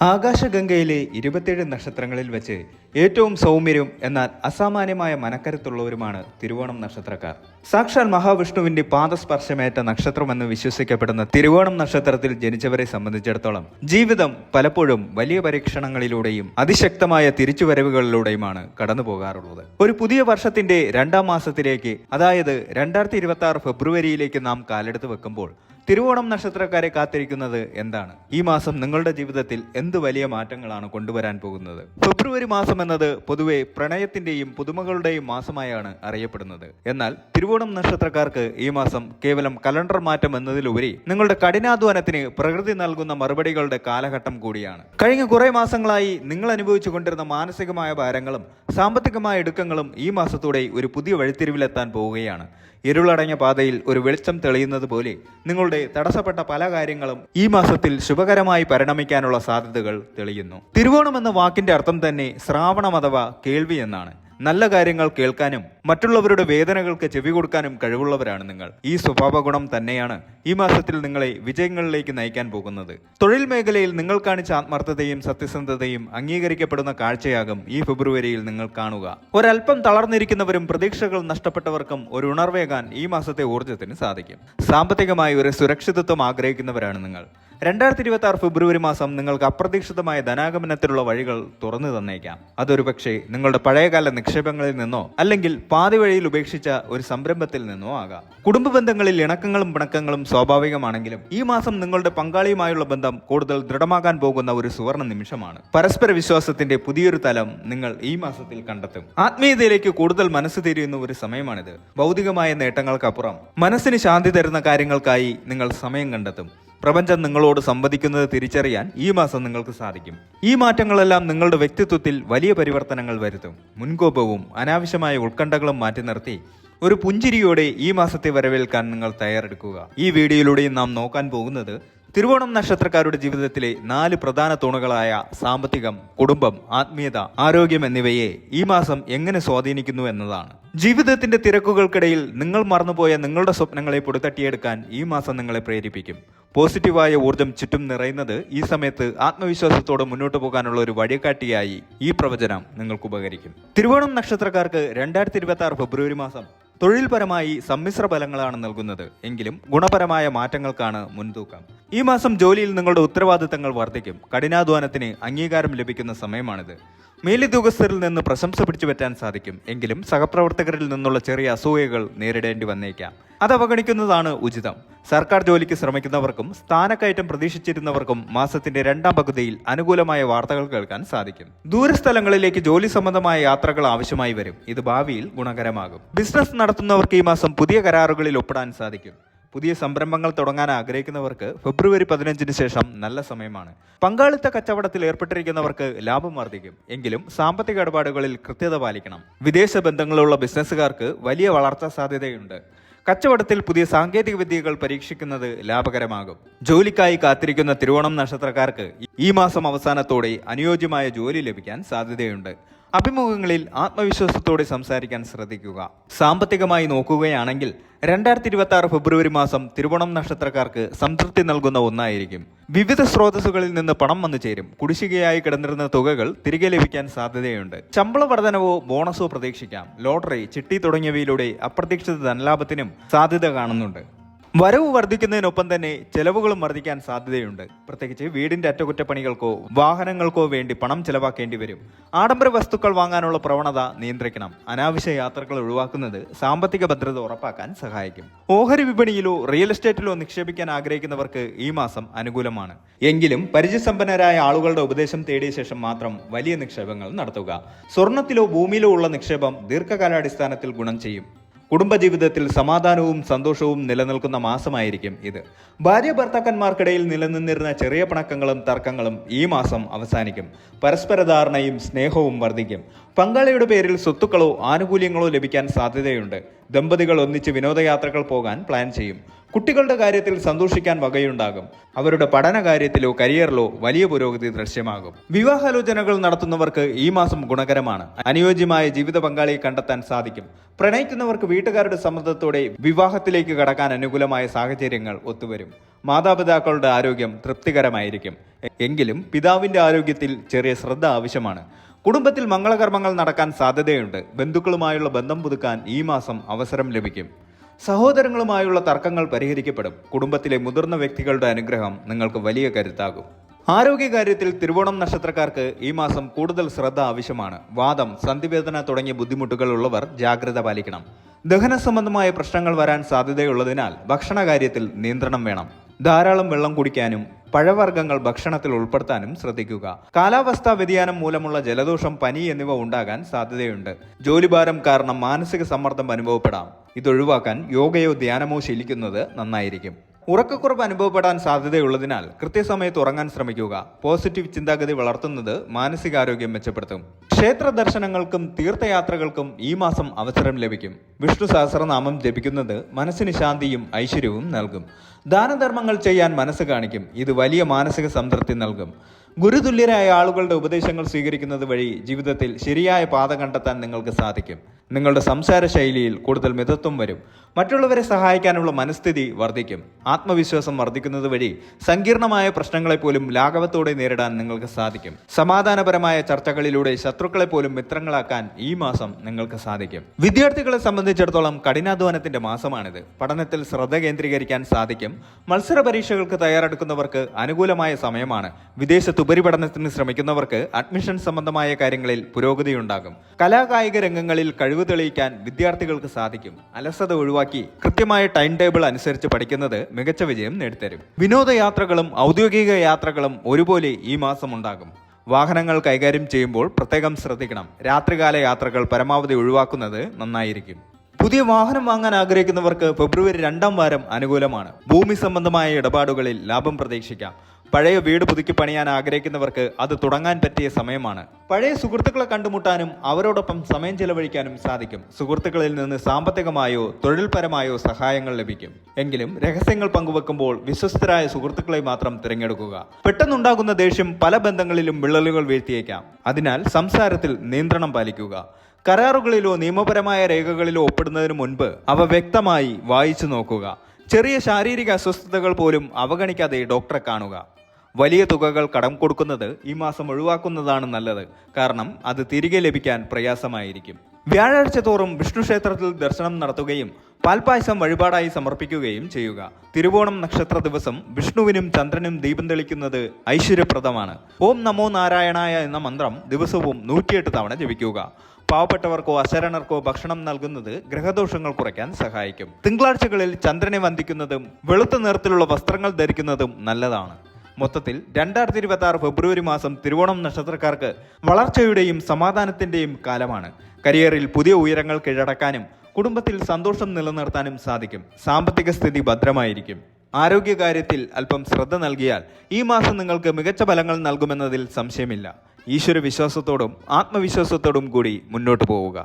ആകാശഗംഗയിലെ ഇരുപത്തിയേഴ് നക്ഷത്രങ്ങളിൽ വെച്ച് ഏറ്റവും സൗമ്യരും എന്നാൽ അസാമാന്യമായ മനക്കരുത്തുള്ളവരുമാണ് തിരുവോണം നക്ഷത്രക്കാർ. സാക്ഷാൽ മഹാവിഷ്ണുവിന്റെ പാദസ്പർശമേറ്റ നക്ഷത്രമെന്ന് വിശ്വസിക്കപ്പെടുന്ന തിരുവോണം നക്ഷത്രത്തിൽ ജനിച്ചവരെ സംബന്ധിച്ചിടത്തോളം ജീവിതം പലപ്പോഴും വലിയ പരീക്ഷണങ്ങളിലൂടെയും അതിശക്തമായ തിരിച്ചുവരവുകളിലൂടെയുമാണ് കടന്നു പോകാറുള്ളത് ഒരു പുതിയ വർഷത്തിന്റെ രണ്ടാം മാസത്തിലേക്ക് അതായത് രണ്ടായിരത്തി ഫെബ്രുവരിയിലേക്ക് നാം കാലെടുത്ത് വെക്കുമ്പോൾ തിരുവോണം നക്ഷത്രക്കാരെ കാത്തിരിക്കുന്നത് എന്താണ്? ഈ മാസം നിങ്ങളുടെ ജീവിതത്തിൽ എന്ത് വലിയ മാറ്റങ്ങളാണ് കൊണ്ടുവരാൻ പോകുന്നത്? ഫെബ്രുവരി മാസം എന്നത് പൊതുവെ പ്രണയത്തിന്റെയും പുതുമകളുടെയും മാസമായാണ് അറിയപ്പെടുന്നത്. എന്നാൽ തിരുവോണം നക്ഷത്രക്കാർക്ക് ഈ മാസം കേവലം കലണ്ടർ മാറ്റം എന്നതിലുപരി നിങ്ങളുടെ കഠിനാധ്വാനത്തിന് പ്രകൃതി നൽകുന്ന മറുപടികളുടെ കാലഘട്ടം കൂടിയാണ്. കഴിഞ്ഞ കുറെ മാസങ്ങളായി നിങ്ങൾ അനുഭവിച്ചു കൊണ്ടിരുന്ന മാനസികമായ ഭാരങ്ങളും സാമ്പത്തികമായ ഇടുക്കങ്ങളും ഈ മാസത്തോടെ ഒരു പുതിയ വഴിത്തിരിവിലെത്താൻ പോവുകയാണ്. ഇരുളടങ്ങിയ പാതയിൽ ഒരു വെളിച്ചം തെളിയുന്നത് പോലെ നിങ്ങളുടെ തടസ്സപ്പെട്ട പല കാര്യങ്ങളും ഈ മാസത്തിൽ ശുഭകരമായി പരിണമിക്കാനുള്ള സാധ്യതകൾ തെളിയുന്നു. തിരുവോണം എന്ന വാക്കിന്റെ അർത്ഥം തന്നെ ശ്രാവണം അഥവാ കേൾവി എന്നാണ്. നല്ല കാര്യങ്ങൾ കേൾക്കാനും മറ്റുള്ളവരുടെ വേദനകൾക്ക് ചെവി കൊടുക്കാനും കഴിവുള്ളവരാണ് നിങ്ങൾ. ഈ സ്വഭാവ ഗുണം തന്നെയാണ് ഈ മാസത്തിൽ നിങ്ങളെ വിജയങ്ങളിലേക്ക് നയിക്കാൻ പോകുന്നത്. തൊഴിൽ മേഖലയിൽ നിങ്ങൾ കാണിച്ച ആത്മാർത്ഥതയും സത്യസന്ധതയും അംഗീകരിക്കപ്പെടുന്ന കാഴ്ചയാകും ഈ ഫെബ്രുവരിയിൽ നിങ്ങൾ കാണുക. ഒരൽപ്പം തളർന്നിരിക്കുന്നവരും പ്രതീക്ഷകൾ നഷ്ടപ്പെട്ടവർക്കും ഒരു ഉണർവേകാൻ ഈ മാസത്തെ ഊർജത്തിന് സാധിക്കും. സാമ്പത്തികമായി ഒരു സുരക്ഷിതത്വം ആഗ്രഹിക്കുന്നവരാണ് നിങ്ങൾ. രണ്ടായിരത്തി ഇരുപത്തി ആറ് ഫെബ്രുവരി മാസം നിങ്ങൾക്ക് അപ്രതീക്ഷിതമായ ധനാഗമനത്തിലുള്ള വഴികൾ തുറന്നു തന്നേക്കാം. അതൊരു പക്ഷേ നിങ്ങളുടെ പഴയകാല നിക്ഷേപങ്ങളിൽ നിന്നോ അല്ലെങ്കിൽ പാതിവഴിയിൽ ഉപേക്ഷിച്ച ഒരു സംരംഭത്തിൽ നിന്നോ ആകാം. കുടുംബ ബന്ധങ്ങളിൽ ഇണക്കങ്ങളും പിണക്കങ്ങളും സ്വാഭാവികമാണെങ്കിലും ഈ മാസം നിങ്ങളുടെ പങ്കാളിയുമായുള്ള ബന്ധം കൂടുതൽ ദൃഢമാകാൻ പോകുന്ന ഒരു സുവർണ നിമിഷമാണ്. പരസ്പര വിശ്വാസത്തിന്റെ പുതിയൊരു തലം നിങ്ങൾ ഈ മാസത്തിൽ കണ്ടെത്തും. ആത്മീയതയിലേക്ക് കൂടുതൽ മനസ്സ് തിരിയുന്ന ഒരു സമയമാണിത്. ഭൗതികമായ നേട്ടങ്ങൾക്കപ്പുറം മനസ്സിന് ശാന്തി തരുന്ന കാര്യങ്ങൾക്കായി നിങ്ങൾ സമയം കണ്ടെത്തും. പ്രപഞ്ചം നിങ്ങളോട് സംവദിക്കുന്നത് തിരിച്ചറിയാൻ ഈ മാസം നിങ്ങൾക്ക് സാധിക്കും. ഈ മാറ്റങ്ങളെല്ലാം നിങ്ങളുടെ വ്യക്തിത്വത്തിൽ വലിയ പരിവർത്തനങ്ങൾ വരുത്തും. മുൻകോപവും അനാവശ്യമായ ഉത്കണ്ഠകളും മാറ്റി നിർത്തി ഒരു പുഞ്ചിരിയോടെ ഈ മാസത്തെ വരവേൽക്കാൻ നിങ്ങൾ തയ്യാറെടുക്കുക. ഈ വീഡിയോയിലൂടെ നാം നോക്കാൻ പോകുന്നത് തിരുവോണം നക്ഷത്രക്കാരുടെ ജീവിതത്തിലെ നാല് പ്രധാന തൂണുകളായ സാമ്പത്തികം കുടുംബം ആത്മീയത ആരോഗ്യം എന്നിവയെ ഈ മാസം എങ്ങനെ സ്വാധീനിക്കുന്നു എന്നതാണ്. ജീവിതത്തിന്റെ തിരക്കുകൾക്കിടയിൽ നിങ്ങൾ മറന്നുപോയ നിങ്ങളുടെ സ്വപ്നങ്ങളെ പൊടുത്തട്ടിയെടുക്കാൻ ഈ മാസം നിങ്ങളെ പ്രേരിപ്പിക്കും. പോസിറ്റീവായ ഊർജം ചുറ്റും നിറയുന്നത് ഈ സമയത്ത് ആത്മവിശ്വാസത്തോടെ മുന്നോട്ട് പോകാനുള്ള ഒരു വഴികാട്ടിയായി ഈ പ്രവചനം നിങ്ങൾക്ക് ഉപകരിക്കും. തിരുവോണം നക്ഷത്രക്കാർക്ക് രണ്ടായിരത്തി ഇരുപത്തി ആറ് ഫെബ്രുവരി മാസം തൊഴിൽപരമായി സമ്മിശ്ര ഫലങ്ങളാണ് നൽകുന്നത്. എങ്കിലും ഗുണപരമായ മാറ്റങ്ങൾക്കാണ് മുൻതൂക്കം. ഈ മാസം ജോലിയിൽ നിങ്ങളുടെ ഉത്തരവാദിത്തങ്ങൾ വർദ്ധിക്കും. കഠിനാധ്വാനത്തിന് അംഗീകാരം ലഭിക്കുന്ന സമയമാണിത്. മേലുദ്യോഗസ്ഥരിൽ നിന്ന് പ്രശംസ പിടിച്ചു പറ്റാൻ സാധിക്കും. എങ്കിലും സഹപ്രവർത്തകരിൽ നിന്നുള്ള ചെറിയ അസൂയകൾ നേരിടേണ്ടി വന്നേക്കാം. അത് അവഗണിക്കുന്നതാണ് ഉചിതം. സർക്കാർ ജോലിക്ക് ശ്രമിക്കുന്നവർക്കും സ്ഥാനക്കയറ്റം പ്രതീക്ഷിച്ചിരുന്നവർക്കും മാസത്തിന്റെ രണ്ടാം പകുതിയിൽ അനുകൂലമായ വാർത്തകൾ കേൾക്കാൻ സാധിക്കും. ദൂരസ്ഥലങ്ങളിലേക്ക് ജോലി സംബന്ധമായ യാത്രകൾ ആവശ്യമായി വരും. ഇത് ഭാവിയിൽ ഗുണകരമാകും. ബിസിനസ് നടത്തുന്നവർക്ക് ഈ മാസം പുതിയ കരാറുകളിൽ ഒപ്പിടാൻ സാധിക്കും. പുതിയ സംരംഭങ്ങൾ തുടങ്ങാൻ ആഗ്രഹിക്കുന്നവർക്ക് ഫെബ്രുവരി പതിനഞ്ചിന് ശേഷം നല്ല സമയമാണ്. പങ്കാളിത്ത കച്ചവടത്തിൽ ഏർപ്പെട്ടിരിക്കുന്നവർക്ക് ലാഭം വർദ്ധിക്കും. എങ്കിലും സാമ്പത്തിക ഇടപാടുകളിൽ കൃത്യത പാലിക്കണം. വിദേശ ബന്ധങ്ങളുള്ള ബിസിനസ്സുകാർക്ക് വലിയ വളർച്ചാ സാധ്യതയുണ്ട്. കച്ചവടത്തിൽ പുതിയ സാങ്കേതിക വിദ്യകൾ പരീക്ഷിക്കുന്നത് ലാഭകരമാകും. ജോലിക്കായി കാത്തിരിക്കുന്ന തിരുവോണം നക്ഷത്രക്കാർക്ക് ഈ മാസം അവസാനത്തോടെ അനുയോജ്യമായ ജോലി ലഭിക്കാൻ സാധ്യതയുണ്ട്. അഭിമുഖങ്ങളിൽ ആത്മവിശ്വാസത്തോടെ സംസാരിക്കാൻ ശ്രദ്ധിക്കുക. സാമ്പത്തികമായി നോക്കുകയാണെങ്കിൽ രണ്ടായിരത്തി ഇരുപത്തി ആറ് ഫെബ്രുവരി മാസം തിരുവോണം നക്ഷത്രക്കാർക്ക് സംതൃപ്തി നൽകുന്ന ഒന്നായിരിക്കും. വിവിധ സ്രോതസ്സുകളിൽ നിന്ന് പണം വന്നു ചേരും. കുടിശ്ശികയായി കിടന്നിരുന്ന തുകകൾ തിരികെ ലഭിക്കാൻ സാധ്യതയുണ്ട്. ശമ്പള വർധനവോ ബോണസോ പ്രതീക്ഷിക്കാം. ലോട്ടറി ചിട്ടി തുടങ്ങിയവയിലൂടെ അപ്രതീക്ഷിത ധനലാഭത്തിനും സാധ്യത കാണുന്നുണ്ട്. വരവ് വർദ്ധിക്കുന്നതിനൊപ്പം തന്നെ ചെലവുകളും വർദ്ധിക്കാൻ സാധ്യതയുണ്ട്. പ്രത്യേകിച്ച് വീടിന്റെ അറ്റകുറ്റപ്പണികൾക്കോ വാഹനങ്ങൾക്കോ വേണ്ടി പണം ചെലവാക്കേണ്ടി വരും. ആഡംബര വസ്തുക്കൾ വാങ്ങാനുള്ള പ്രവണത നിയന്ത്രിക്കണം. അനാവശ്യ യാത്രകൾ ഒഴിവാക്കുന്നത് സാമ്പത്തിക ഭദ്രത ഉറപ്പാക്കാൻ സഹായിക്കും. ഓഹരി വിപണിയിലോ റിയൽ എസ്റ്റേറ്റിലോ നിക്ഷേപിക്കാൻ ആഗ്രഹിക്കുന്നവർക്ക് ഈ മാസം അനുകൂലമാണ്. എങ്കിലും പരിചയസമ്പന്നരായ ആളുകളുടെ ഉപദേശം തേടിയ ശേഷം മാത്രം വലിയ നിക്ഷേപങ്ങൾ നടത്തുക. സ്വർണത്തിലോ ഭൂമിയിലോ ഉള്ള നിക്ഷേപം ദീർഘകാലാടിസ്ഥാനത്തിൽ ഗുണം ചെയ്യും. കുടുംബജീവിതത്തിൽ സമാധാനവും സന്തോഷവും നിലനിൽക്കുന്ന മാസമായിരിക്കും ഇത്. ഭാര്യ ഭർത്താക്കന്മാർക്കിടയിൽ നിലനിന്നിരുന്ന ചെറിയ പണക്കങ്ങളും തർക്കങ്ങളും ഈ മാസം അവസാനിക്കും. പരസ്പര ധാരണയും സ്നേഹവും വർദ്ധിക്കും. പങ്കാളിയുടെ പേരിൽ സ്വത്തുക്കളോ ആനുകൂല്യങ്ങളോ ലഭിക്കാൻ സാധ്യതയുണ്ട്. ദമ്പതികൾ ഒന്നിച്ച് വിനോദയാത്രകൾ പോകാൻ പ്ലാൻ ചെയ്യും. കുട്ടികളുടെ കാര്യത്തിൽ സന്തോഷിക്കാൻ വകയുണ്ടാകും. അവരുടെ പഠന കാര്യത്തിലോ കരിയറിലോ വലിയ പുരോഗതി ദൃശ്യമാകും. വിവാഹാലോചനകൾ നടത്തുന്നവർക്ക് ഈ മാസം ഗുണകരമാണ്. അനുയോജ്യമായ ജീവിത പങ്കാളിയെ കണ്ടെത്താൻ സാധിക്കും. പ്രണയിക്കുന്നവർക്ക് വീട്ടുകാരുടെ സമ്മതത്തോടെ വിവാഹത്തിലേക്ക് കടക്കാൻ അനുകൂലമായ സാഹചര്യങ്ങൾ ഒത്തുവരും. മാതാപിതാക്കളുടെ ആരോഗ്യം തൃപ്തികരമായിരിക്കും. എങ്കിലും പിതാവിന്റെ ആരോഗ്യത്തിൽ ചെറിയ ശ്രദ്ധ ആവശ്യമാണ്. കുടുംബത്തിൽ മംഗളകർമ്മങ്ങൾ നടക്കാൻ സാധ്യതയുണ്ട്. ബന്ധുക്കളുമായുള്ള ബന്ധം പുതുക്കാൻ ഈ മാസം അവസരം ലഭിക്കും. സഹോദരങ്ങളുമായുള്ള തർക്കങ്ങൾ പരിഹരിക്കപ്പെടും. കുടുംബത്തിലെ മുതിർന്ന വ്യക്തികളുടെ അനുഗ്രഹം നിങ്ങൾക്ക് വലിയ കരുത്താകും. ആരോഗ്യകാര്യത്തിൽ തിരുവോണം നക്ഷത്രക്കാർക്ക് ഈ മാസം കൂടുതൽ ശ്രദ്ധ ആവശ്യമാണ്. വാദം സന്ധിവേദന തുടങ്ങിയ ബുദ്ധിമുട്ടുകൾ ഉള്ളവർ ജാഗ്രത പാലിക്കണം. ദഹന സംബന്ധമായ പ്രശ്നങ്ങൾ വരാൻ സാധ്യതയുള്ളതിനാൽ ഭക്ഷണകാര്യത്തിൽ നിയന്ത്രണം വേണം. ധാരാളം വെള്ളം കുടിക്കാനും പഴവർഗങ്ങൾ ഭക്ഷണത്തിൽ ഉൾപ്പെടുത്താനും ശ്രദ്ധിക്കുക. കാലാവസ്ഥാ വ്യതിയാനം മൂലമുള്ള ജലദോഷം പനി എന്നിവ ഉണ്ടാകാൻ സാധ്യതയുണ്ട്. ജോലിഭാരം കാരണം മാനസിക സമ്മർദ്ദം അനുഭവപ്പെടാം. ഇതൊഴിവാക്കാൻ യോഗയോ ധ്യാനമോ ശീലിക്കുന്നത് നന്നായിരിക്കും. ഉറക്കക്കുറവ് അനുഭവപ്പെടാൻ സാധ്യതയുള്ളതിനാൽ കൃത്യസമയത്ത് ഉറങ്ങാൻ ശ്രമിക്കുക. പോസിറ്റീവ് ചിന്താഗതി വളർത്തുന്നത് മാനസികാരോഗ്യം മെച്ചപ്പെടുത്തും. ക്ഷേത്ര ദർശനങ്ങൾക്കും തീർത്ഥയാത്രകൾക്കും ഈ മാസം അവസരം ലഭിക്കും. വിഷ്ണു സഹസ്രനാമം ജപിക്കുന്നത് മനസ്സിന് ശാന്തിയും ഐശ്വര്യവും നൽകും. ദാനധർമ്മങ്ങൾ ചെയ്യാൻ മനസ്സ് കാണിക്കും. ഇത് വലിയ മാനസിക സംതൃപ്തി നൽകും. ഗുരുതുല്യരായ ആളുകളുടെ ഉപദേശങ്ങൾ സ്വീകരിക്കുന്നത് വഴി ജീവിതത്തിൽ ശരിയായ പാത കണ്ടെത്താൻ നിങ്ങൾക്ക് സാധിക്കും. നിങ്ങളുടെ സംസാര ശൈലിയിൽ കൂടുതൽ മിതത്വം വരും. മറ്റുള്ളവരെ സഹായിക്കാനുള്ള മനസ്ഥിതി വർദ്ധിക്കും. ആത്മവിശ്വാസം വർദ്ധിക്കുന്നത് വഴി സങ്കീർണമായ പ്രശ്നങ്ങളെപ്പോലും ലാഘവത്തോടെ നേരിടാൻ നിങ്ങൾക്ക് സാധിക്കും. സമാധാനപരമായ ചർച്ചകളിലൂടെ ശത്രുക്കളെ പോലും മിത്രങ്ങളാക്കാൻ ഈ മാസം നിങ്ങൾക്ക് സാധിക്കും. വിദ്യാർത്ഥികളെ സംബന്ധിച്ചിടത്തോളം കഠിനാധ്വാനത്തിന്റെ മാസമാണിത്. പഠനത്തിൽ ശ്രദ്ധ കേന്ദ്രീകരിക്കാൻ സാധിക്കും. മത്സര പരീക്ഷകൾക്ക് തയ്യാറെടുക്കുന്നവർക്ക് അനുകൂലമായ സമയമാണ്. വിദേശത്ത് ഉപരിപഠനത്തിന് ശ്രമിക്കുന്നവർക്ക് അഡ്മിഷൻ സംബന്ധമായ കാര്യങ്ങളിൽ പുരോഗതിയുണ്ടാകും. കലാകായിക രംഗങ്ങളിൽ കഴിവ് തെളിയിക്കാൻ വിദ്യാർത്ഥികൾക്ക് സാധിക്കും. അലസത ഒഴിവാക്കി കൃത്യമായ ടൈം ടേബിൾ അനുസരിച്ച് പഠിക്കുന്നത് മികച്ച വിജയം നേടിത്തരും. വിനോദയാത്രകളും ഔദ്യോഗിക യാത്രകളും ഒരുപോലെ ഈ മാസം ഉണ്ടാകും. വാഹനങ്ങൾ കൈകാര്യം ചെയ്യുമ്പോൾ പ്രത്യേകം ശ്രദ്ധിക്കണം. രാത്രികാല യാത്രകൾ പരമാവധി ഒഴിവാക്കുന്നത് നന്നായിരിക്കും. പുതിയ വാഹനം വാങ്ങാൻ ആഗ്രഹിക്കുന്നവർക്ക് ഫെബ്രുവരി രണ്ടാം വാരം അനുകൂലമാണ്. ഭൂമി സംബന്ധമായ ഇടപാടുകളിൽ ലാഭം പ്രതീക്ഷിക്കാം. പഴയ വീട് പുതുക്കി പണിയാൻ ആഗ്രഹിക്കുന്നവർക്ക് അത് തുടങ്ങാൻ പറ്റിയ സമയമാണ്. പഴയ സുഹൃത്തുക്കളെ കണ്ടുമുട്ടാനും അവരോടൊപ്പം സമയം ചെലവഴിക്കാനും സാധിക്കും. സുഹൃത്തുക്കളിൽ നിന്ന് സാമ്പത്തികമായോ തൊഴിൽപരമായോ സഹായങ്ങൾ ലഭിക്കും. എങ്കിലും രഹസ്യങ്ങൾ പങ്കുവെക്കുമ്പോൾ വിശ്വസ്തരായ സുഹൃത്തുക്കളെ മാത്രം തിരഞ്ഞെടുക്കുക. പെട്ടെന്നുണ്ടാകുന്ന ദേഷ്യം പല ബന്ധങ്ങളിലും വിള്ളലുകൾ വീഴ്ത്തിയേക്കാം. അതിനാൽ സംസാരത്തിൽ നിയന്ത്രണം പാലിക്കുക. കരാറുകളിലോ നിയമപരമായ രേഖകളിലോ ഒപ്പിടുന്നതിന് മുൻപ് അവ വ്യക്തമായി വായിച്ചു നോക്കുക. ചെറിയ ശാരീരിക അസ്വസ്ഥതകൾ പോലും അവഗണിക്കാതെ ഡോക്ടറെ കാണുക. വലിയ തുകകൾ കടം കൊടുക്കുന്നത് ഈ മാസം ഒഴിവാക്കുന്നതാണ് നല്ലത്. കാരണം അത് തിരികെ ലഭിക്കാൻ പ്രയാസമായിരിക്കും. വ്യാഴാഴ്ച തോറും വിഷ്ണു ക്ഷേത്രത്തിൽ ദർശനം നടത്തുകയും പാൽപായസം വഴിപാടായി സമർപ്പിക്കുകയും ചെയ്യുക. തിരുവോണം നക്ഷത്ര ദിവസം വിഷ്ണുവിനും ചന്ദ്രനും ദീപം തെളിക്കുന്നത് ഐശ്വര്യപ്രദമാണ്. ഓം നമോ നാരായണായ എന്ന മന്ത്രം ദിവസവും നൂറ്റിയെട്ട് തവണ ജപിക്കുക. പാവപ്പെട്ടവർക്കോ അശരണർക്കോ ഭക്ഷണം നൽകുന്നത് ഗ്രഹദോഷങ്ങൾ കുറയ്ക്കാൻ സഹായിക്കും. തിങ്കളാഴ്ചകളിൽ ചന്ദ്രനെ വന്ദിക്കുന്നതും വെളുത്ത നിറത്തിലുള്ള വസ്ത്രങ്ങൾ ധരിക്കുന്നതും നല്ലതാണ്. മൊത്തത്തിൽ രണ്ടായിരത്തി ഇരുപത്തി ആറ് ഫെബ്രുവരി മാസം തിരുവോണം നക്ഷത്രക്കാർക്ക് വളർച്ചയുടെയും സമാധാനത്തിന്റെയും കാലമാണ്. കരിയറിൽ പുതിയ ഉയരങ്ങൾ കീഴടക്കാനും കുടുംബത്തിൽ സന്തോഷം നിലനിർത്താനും സാധിക്കും. സാമ്പത്തിക സ്ഥിതി ഭദ്രമായിരിക്കും. ആരോഗ്യകാര്യത്തിൽ അല്പം ശ്രദ്ധ നൽകിയാൽ ഈ മാസം നിങ്ങൾക്ക് മികച്ച ഫലങ്ങൾ നൽകുമെന്നതിൽ സംശയമില്ല. ഈശ്വര വിശ്വാസത്തോടും ആത്മവിശ്വാസത്തോടും കൂടി മുന്നോട്ട് പോവുക.